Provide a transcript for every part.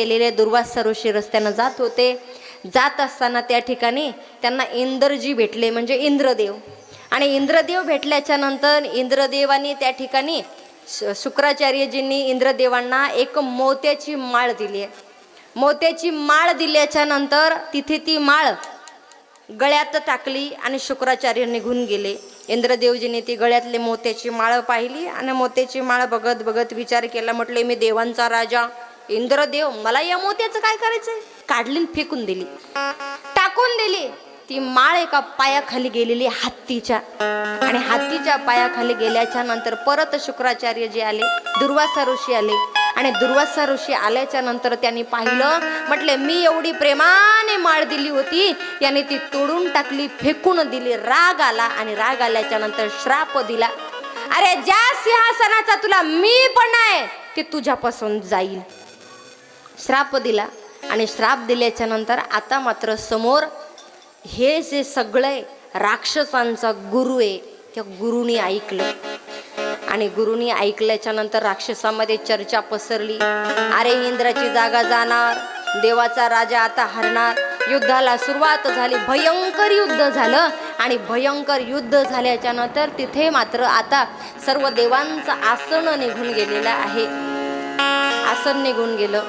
केलेले दुर्वास ऋषी रस्त्यानं जात होते. जात असताना त्या ठिकाणी त्यांना इंद्रजी भेटले म्हणजे इंद्रदेव. आणि इंद्रदेव भेटल्याच्या नंतर इंद्रदेवानी त्या ठिकाणी श- शुक्राचार्यजींनी इंद्रदेवांना एक मोत्याची माळ दिली. आहे मोत्याची माळ दिल्याच्या नंतर तिथे ती माळ गळ्यात टाकली आणि शुक्राचार्य निघून गेले. इंद्रदेवजीने ती गळ्यातले मोत्याची माळ पाहिली आणि मोत्याची माळ बघत बघत विचार केला म्हटले मी देवांचा राजा. इंद्रदेव मला या मोत्याचं काय करायचंय? काढली फेकून दिली. टाकून दिली. ती माळ एका पायाखाली गेलेली हत्तीच्या. आणि हत्तीच्या पायाखाली गेल्याच्यानंतर परत शुक्राचार्य जे आले दुर्वासा ऋषी आले. आणि दुर्वासा ऋषी आल्याच्यानंतर त्यांनी पाहिलं म्हटले मी एवढी प्रेमाने माळ दिली होती. याने ती तोडून टाकली फेकून दिली. राग आला आणि राग आल्याच्यानंतर श्राप दिला. अरे ज्या सिंहासनाचा तुला मी पण आहे ते तुझ्यापासून जाईल. श्राप दिला. आणि श्राप दिल्याच्या नंतर आता मात्र समोर हे जे सगळे राक्षसांचा गुरु आहे त्या गुरुनी ऐकलं. आणि गुरुनी ऐकल्याच्या नंतर राक्षसामध्ये चर्चा पसरली. अरे इंद्राची जागा जाणार. देवाचा राजा आता हरणार. युद्धाला सुरुवात झाली. भयंकर युद्ध झालं. आणि भयंकर युद्ध झाल्याच्यानंतर तिथे मात्र आता सर्व देवांचं आसन निघून गेलेलं आहे. आसन निघून गेलं.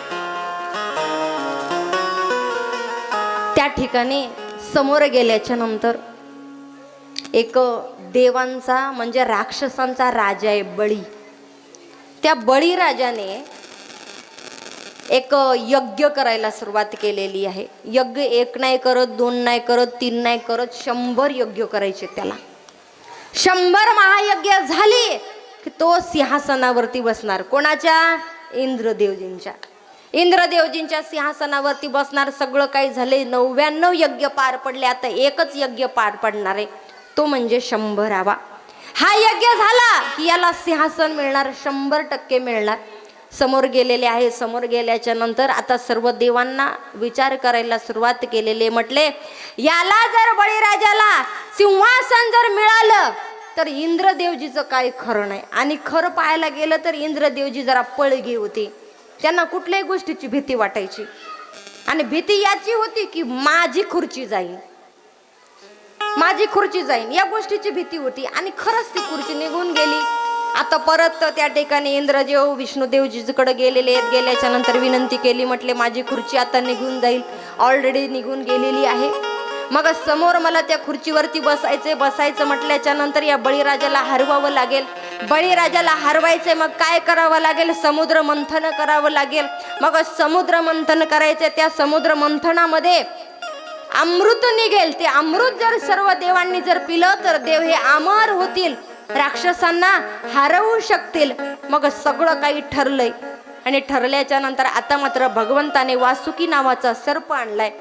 ठिकाणी समोर गेल्याच्यानंतर एक देवांचा म्हणजे राक्षसांचा राजा आहे बळी. त्या बळीराजाने एक यज्ञ करायला सुरुवात केलेली आहे. यज्ञ एक नाही करत दोन नाही करत तीन नाही करत शंभर यज्ञ करायचे त्याला. शंभर महायज्ञ झाली की तो सिंहासनावरती बसणार. कोणाच्या? इंद्रदेवजींच्या. इंद्रदेवजींच्या सिंहासनावरती बसणार सगळं काही झाले. नव्याण्णव यज्ञ पार पडले. आता एकच यज्ञ पार पडणार आहे. तो म्हणजे शंभरावा. हा यज्ञ झाला की याला सिंहासन मिळणार शंभर टक्के मिळणार. समोर गेलेले आहे. समोर गेल्याच्यानंतर आता सर्व देवांना विचार करायला सुरुवात केलेले म्हटले याला जर बळीराजाला सिंहासन जर मिळालं तर इंद्रदेवजीचं काय खरं नाही. आणि खरं पाहायला गेलं तर इंद्रदेवजी जरा पळगी होती. त्यांना कुठल्याही गोष्टीची भीती वाटायची. आणि भीती याची होती की माझी खुर्ची जाईल माझी खुर्ची जाईल या गोष्टीची भीती होती आणि खरंच ती खुर्ची निघून गेली. आता परत त्या ठिकाणी इंद्रदेव विष्णुदेवजीकडे गेलेले आहेत. गेल्याच्यानंतर विनंती केली म्हटले माझी खुर्ची आता निघून जाईल. ऑलरेडी निघून गेलेली आहे. मग समोर मला त्या खुर्चीवरती बसायचे बसायचं म्हटल्याच्या नंतर या बळीराजाला हरवावं लागेल. बळीराजाला हरवायचे मग काय करावं लागेल? समुद्र मंथन करावं लागेल. मग समुद्र मंथन करायचे त्या समुद्र मंथनामध्ये अमृत निघेल. ते अमृत जर सर्व देवांनी जर पिलं तर देव हे अमर होतील. राक्षसांना हरवू शकतील. मग सगळं काही ठरलंय. आणि ठरल्याच्या नंतर आता मात्र भगवंताने वासुकी नावाचा सर्प आणलाय.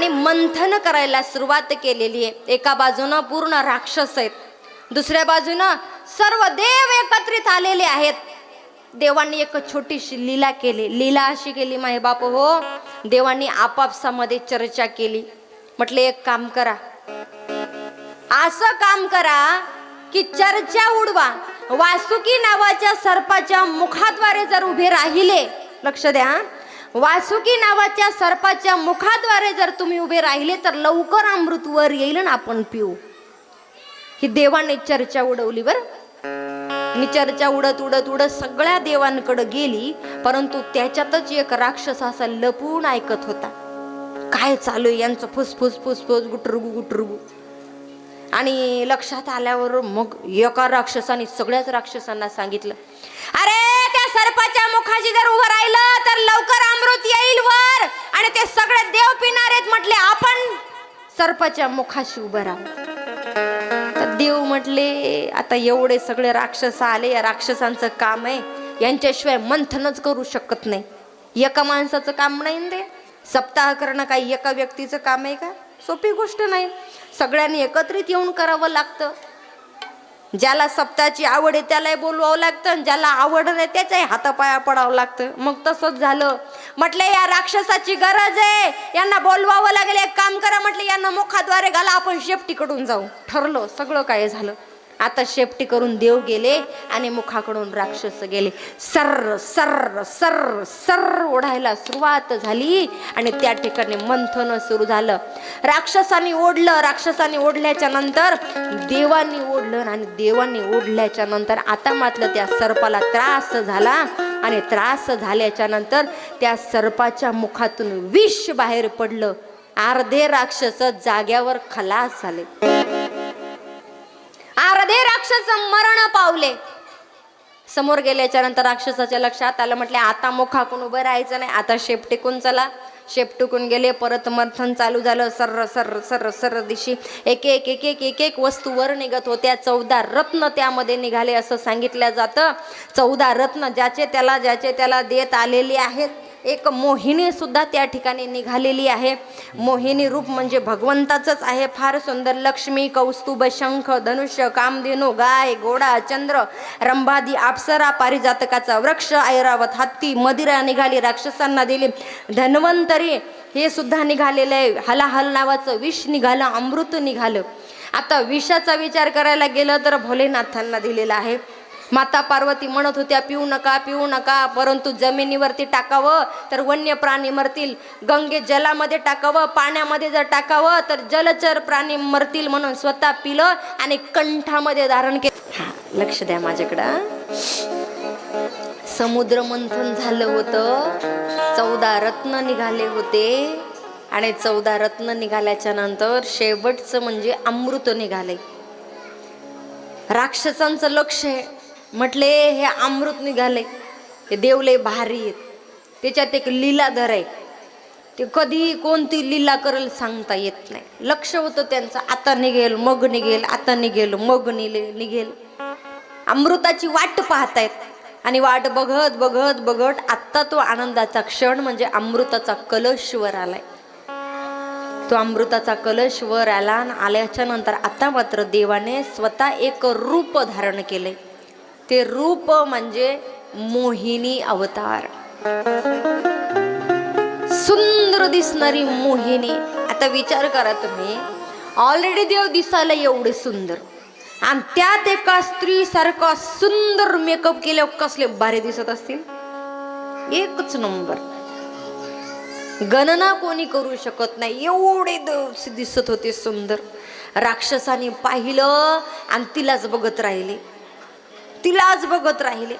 आणि मंथन करायला सुरुवात केलेली आहे. एका बाजूनं पूर्ण राक्षस आहेत. दुसऱ्या बाजूनं सर्व देव एकत्रित आलेले आहेत. देवांनी एक छोटीशी लीला केली. लीला अशी केली माहे बाप हो देवांनी आपापसामध्ये चर्चा केली. म्हटले एक काम करा. असं काम करा की चर्चा उडवा. वासुकी नावाच्या सर्पाच्या मुखाद्वारे जर उभे राहिले लक्ष द्या वासुकी नावाच्या सर्पाच्या मुखाद्वारे जर तुम्ही उभे राहिले तर लवकर अमृत वर येईल ना आपण पिऊ. ही देवाने चर्चा उडवली बर. मी चर्चा उडत उडत उडत सगळ्या देवांकडे गेली परंतु त्याच्यातच एक राक्षस असा लपून ऐकत होता. काय चालू यांचं फुसफुस फुसफुस गुटरुगू गुटरुगू. आणि लक्षात आल्यावर मग एका राक्षसाने सगळ्याच राक्षसांना सांगितलं अरे सर्पाच्या मुखाशी जर उभं राहिलं तर लवकर अमृत येईल वर. आणि ते सगळे देव पिणार आहेत म्हटले आपण सर्पाच्या मुखाशी उभं राहू. तर देव म्हटले आता एवढे सगळे राक्षस आले या राक्षसांचं काम आहे. यांच्याशिवाय मंथनच करू शकत नाही. एका माणसाचं काम नाही ते? सप्ताह करणं काही एका व्यक्तीचं काम आहे का? सोपी गोष्ट नाही. सगळ्यांनी एकत्रित येऊन करावं लागतं. ज्याला सप्ताची आवड आहे त्यालाही बोलवावं लागतं आणि ज्याला आवड नाही त्याच्याही हातापाया पडावं लागतं. मग तसंच झालं. म्हटलं या राक्षसाची गरज आहे. यांना बोलवावं लागेल. एक काम करा म्हटलं यांना मुखाद्वारे घाला आपण शेपटीकडून जाऊ. ठरलं सगळं काय झालं. आता शेपटी करून देव गेले आणि मुखाकडून राक्षस गेले. सर्र सर्र सर्र सर्र ओढायला सुरुवात झाली आणि त्या ठिकाणी मंथन सुरू झालं. राक्षसाने ओढलं राक्षसाने ओढल्याच्या नंतर देवांनी ओढलं आणि देवांनी ओढल्याच्या नंतर आता मात्र त्या सर्पाला त्रास झाला आणि त्रास झाल्याच्यानंतर त्या सर्पाच्या मुखातून विष बाहेर पडलं. अर्धे राक्षस जाग्यावर खलास झाले. राक्षस मरण पावले. समोर गेल्याच्यानंतर राक्षसाच्या लक्षात आलं म्हटले आता मुखाकून उभं राहायचं नाही आता शेप टेकून चला. शेप टिकून गेले परत मंथन चालू झालं सर्र सर्र सर्र सर्र दिशी. एक एक एक एक एक एक वस्तू वर निघत होत्या. चौदा रत्न त्यामध्ये निघाले असं सांगितलं जातं. चौदा रत्न ज्याचे त्याला ज्याचे त्याला देत आलेले आहेत. एक मोहिनी सुद्धा त्या ठिकाणी निघालेली आहे. मोहिनी रूप म्हणजे भगवंताचंच आहे. फार सुंदर लक्ष्मी कौस्तुभ शंख धनुष्य कामधेनू गाय घोडा चंद्र रंभादी अप्सरा पारिजातकाचा वृक्ष ऐरावत हत्ती मदिरा निघाली राक्षसांना दिली. धन्वंतरी हे सुद्धा निघालेलं आहे. हलाहल नावाचं विष निघालं अमृत निघालं. आता विषाचा विचार करायला गेलं तर भोलेनाथांना दिलेला आहे. माता पार्वती म्हणत होत्या पिऊ नका पिऊ नका परंतु जमिनीवरती टाकावं तर वन्य प्राणी मरतील. गंगे जलामध्ये टाकावं पाण्यामध्ये जर टाकावं तर जलचर प्राणी मरतील म्हणून स्वतः पिलं आणि कंठामध्ये धारण केलं. लक्ष द्या माझ्याकडं समुद्र मंथन झालं होतं चौदा रत्न निघाले होते. आणि चौदा रत्न निघाल्याच्या नंतर शेवटचं म्हणजे अमृत निघाले. राक्षसांचं लक्ष आहे म्हटले हे अमृत निघाले. हे देवले भारी आहेत. त्याच्यात एक लीलाधर आहे. ते कधी कोणती लीला करेल सांगता येत नाही. लक्ष होतं त्यांचं. आता निघेल मग निघेल आता निघेल मग निले निघेल. अमृताची वाट पाहतायत. आणि वाट बघत बघत बघत आत्ता तो आनंदाचा क्षण म्हणजे अमृताचा कलशवर आलाय. तो अमृताचा कलश वर आला आणि आल्याच्यानंतर आता मात्र देवाने स्वतः एक रूप धारण केले ते रूप म्हणजे मोहिनी अवतार. सुंदर दिसणारी मोहिनी. आता विचार करा तुम्ही. ऑलरेडी देव दिसायला एवढे सुंदर. आणि त्यात एका स्त्री सारखा सुंदर मेकअप केल्यावर कसले भारी दिसत असतील? एकच नंबर गणना कोणी करू शकत नाही. एवढे द- दिसत होते सुंदर. राक्षसाने पाहिलं आणि तिलाच बघत राहिले. तिलाच बघत राहिले.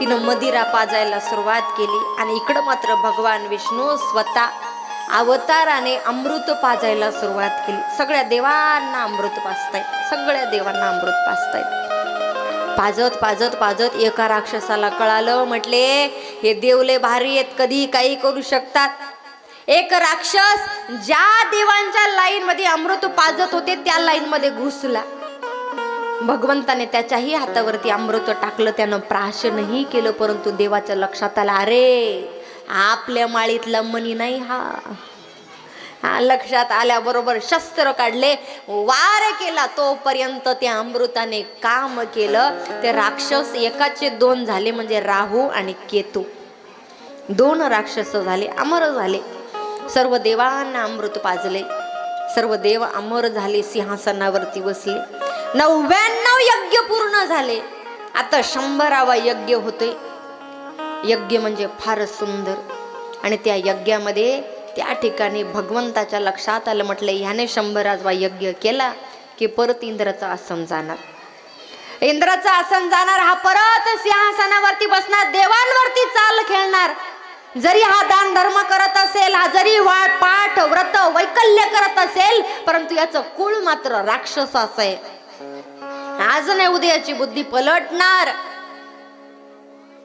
तिनं मदिरा पाजायला सुरुवात केली आणि इकडं मात्र भगवान विष्णू स्वतः अवताराने अमृत पाजायला सुरुवात केली. सगळ्या देवांना अमृत पाजतायत. सगळ्या देवांना अमृत पाजतायत. पाजत पाजत पाजत एका राक्षसाला कळालं म्हटले हे देवले भारी आहेत कधी काही करू शकतात. एक राक्षस ज्या देवांच्या लाईन मध्ये अमृत पाजत होते त्या लाईन मध्ये घुसला. भगवंताने त्याच्याही हातावरती अमृत टाकलं त्यानं प्राशनही केलं परंतु देवाच्या लक्षात आला अरे आपल्या माळीतला मनी नाही हा. हा लक्षात आल्याबरोबर शस्त्र काढले वार केला तोपर्यंत त्या अमृताने काम केलं. ते राक्षस एकाचे दोन झाले म्हणजे राहू आणि केतू. दोन राक्षस झाले अमर झाले. सर्व देवांना अमृत पाजले. सर्व देव अमर झाले सिंहासनावरती बसले. नव्याण्णव यज्ञ पूर्ण झाले. आता शंभरावा यज्ञ होतोय. यज्ञ म्हणजे फारच सुंदर. आणि त्या यज्ञामध्ये त्या ठिकाणी भगवंताच्या लक्षात आलं म्हटलं ह्याने शंभराजवा यज्ञ केला की परत इंद्राचं आसन जाणार. इंद्राचं आसन जाणार हा परत सिंहासनावरती बसणार देवांवरती चाल खेळणार. जरी हा दान धर्म करत असेल हा जरी वाट पाठ व्रत वैकल्य करत असेल परंतु याचं कुळ मात्र राक्षसाचं आहे. आज नाही उद्याची बुद्धी पलटणार.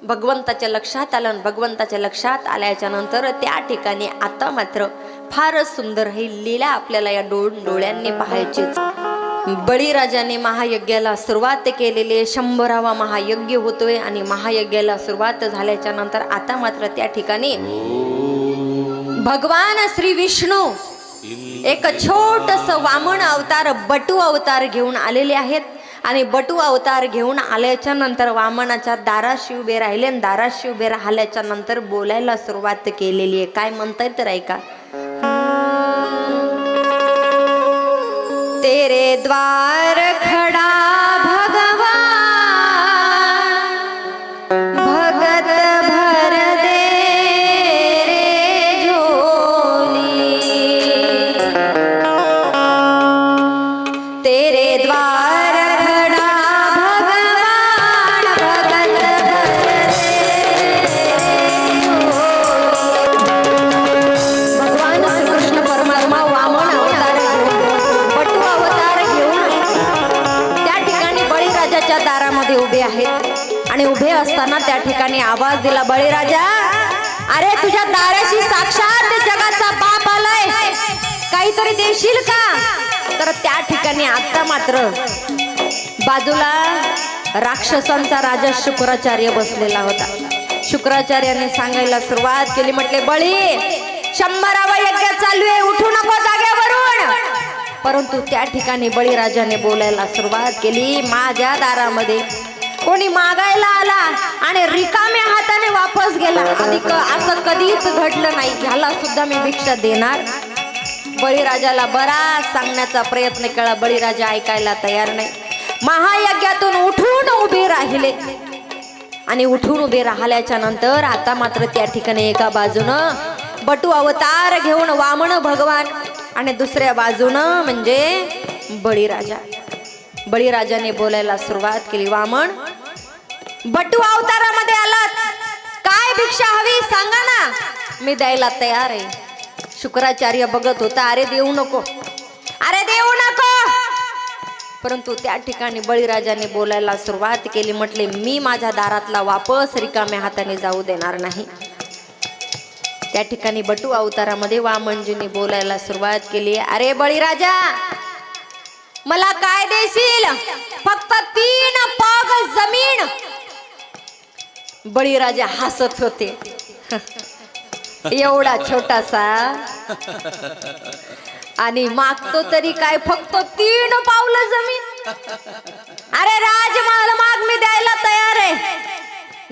भगवंताच्या लक्षात आलं भगवंताच्या लक्षात आल्याच्यानंतर त्या ठिकाणी आता मात्र फारच सुंदर ही लीला आपल्याला या डोळ डोळ्यांनी पाहायचीच बळीराजाने महायज्ञाला सुरुवात केलेली आहे. शंभरावा महायज्ञ होतोय आणि महायज्ञाला सुरुवात झाल्याच्यानंतर आता मात्र त्या ठिकाणी भगवान श्री विष्णू एक छोटस वामन अवतार बटू अवतार घेऊन आलेले आहेत. आणि बटू अवतार घेऊन आल्याच्यानंतर वामनाच्या दाराशी उभे राहिले आणि दाराशी उभे राहिल्याच्या नंतर बोलायला सुरुवात केलेली आहे. काय म्हणताय तर ऐका. तेरे द्वार खडा असताना त्या ठिकाणी आवाज दिला बळीराजा अरे तुझ्या दाराशी साक्षात जगाचा बाप आलाय. काहीतरी देशील का? तर त्या ठिकाणी आता मात्र बाजूला राक्षसांचा राजा शुक्राचार्य बसलेला होता. शुक्राचार्याने सांगायला सुरुवात केली म्हटले बळी शंभरावा यज्ञ चालू आहे उठू नको जागेवरून. परंतु त्या ठिकाणी बळीराजाने बोलायला सुरुवात केली माझ्या दारामध्ये कोणी मागायला आला आणि रिकाम्या हाताने वापस गेला. आधी असं कधीच घडलं नाही. ह्याला सुद्धा मी भिक्षा देणार. बळीराजाला बराच सांगण्याचा प्रयत्न केला. बळीराजा ऐकायला तयार नाही. महायज्ञातून उठून उभे राहिले. आणि उठून उभे राहिल्याच्या नंतर आता मात्र त्या ठिकाणी एका बाजूनं बटू अवतार घेऊन वामन भगवान आणि दुसऱ्या बाजूनं म्हणजे बळीराजा. बळीराजाने बोलायला सुरुवात केली. वामन बटू अवतारामध्ये आलात. काय भिक्षा हवी सांगा ना. मी द्यायला तयार आहे. शुक्राचार्य बघत होता अरे देऊ नको. अरे देऊ नको. परंतु त्या ठिकाणी बळीराजाने बोलायला सुरुवात केली म्हटले मी माझ्या दारातला वापस रिकाम्या हाताने जाऊ देणार नाही. त्या ठिकाणी बटू अवतारामध्ये वामनजीने बोलायला सुरुवात केली अरे बळीराजा मला काय देशील? फक्त तीन पाग जमीन बळीराजा हसत होते. एवढा छोटासा. आणि मागतो तरी काय फक्त तीन पावलं जमीन. अरे राजमहाल माग मी द्यायला तयार आहे.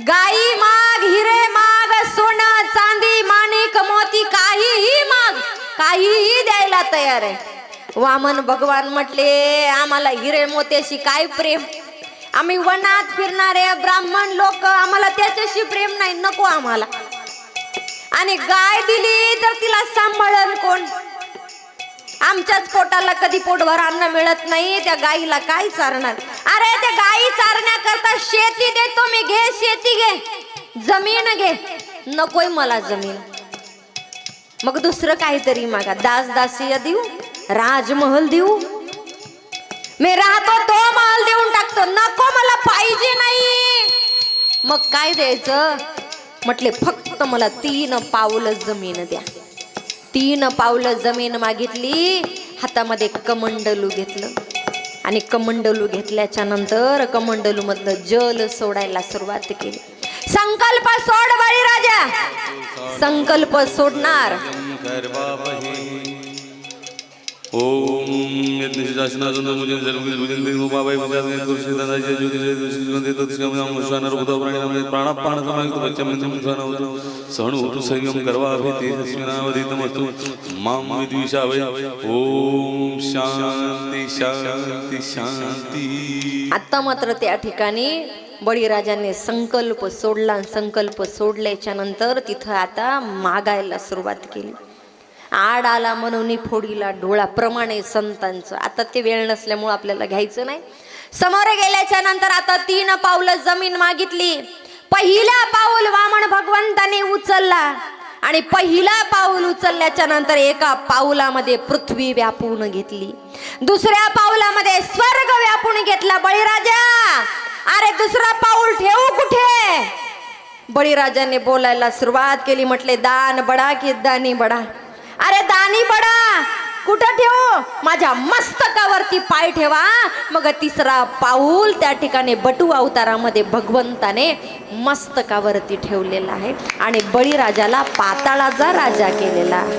गाई माग हिरे माग सोनं चांदी माणिक मोती काहीही माग काहीही द्यायला तयार आहे. वामन भगवान म्हटले आम्हाला हिरे मोत्याशी काय प्रेम? आम्ही वनात फिरणारे ब्राह्मण लोक आम्हाला त्याच्याशी प्रेम नाही नको आम्हाला. आणि गाय दिली तर तिला सांभाळल कोण? आमच्याच पोटाला कधी पोटभर अन्न मिळत नाही त्या गायीला काय चारणार? अरे त्या गायी चारण्याकरता शेती देतो मी घे शेती घे. जमीन घे. नकोय मला जमीन. मग दुसरं काहीतरी मागा. दास दासिया देऊ राजमहल देऊ. मी राहतो तो महल देऊन टाकतो नको मला पाहिजे नाही. मग काय द्यायचं? म्हटले फक्त मला तीन पावलं जमीन द्या. तीन पावलं जमीन मागितली हातामध्ये कमंडलू घेतलं. आणि कमंडलू घेतल्याच्या नंतर कमंडलू मधलं जल सोडायला सुरुवात केली. संकल्प सोड बळीराजा. संकल्प सोडणार. ओम बाबाई उदा प्राणापान समायुक्त सण संयम करवा माम विद्विषावय ओम शांती शांती शांती। आता मात्र त्या ठिकाणी बळीराजाने संकल्प सोडला आणि संकल्प सोडल्याच्या नंतर तिथं आता मागायला सुरुवात केली. आड आला म्हणून फोडीला डोळाप्रमाणे संतांचं. आता ते वेळ नसल्यामुळं आपल्याला घ्यायचं नाही. समोर गेल्याच्यानंतर आता तीन पावलं जमीन मागितली. पहिला पाऊल वामन भगवंताने उचलला. आणि पहिला पाऊल उचलल्याच्या नंतर एका पाऊलामध्ये पृथ्वी व्यापून घेतली. दुसऱ्या पाऊलामध्ये स्वर्ग व्यापून घेतला बळीराजा. अरे दुसरा पाऊल ठेवू कुठे? बळीराजाने बोलायला सुरुवात केली म्हटले दान बडा की दानी बडा? अरे दानी बडा कुठं ठेवू? माझ्या मस्तकावरती पाय ठेवा. मग तिसरा पाऊल त्या ठिकाणी बटू अवतारामध्ये भगवंताने मस्तकावरती ठेवलेला आहे. आणि बळीराजाला पाताळाचा राजा केलेला आहे.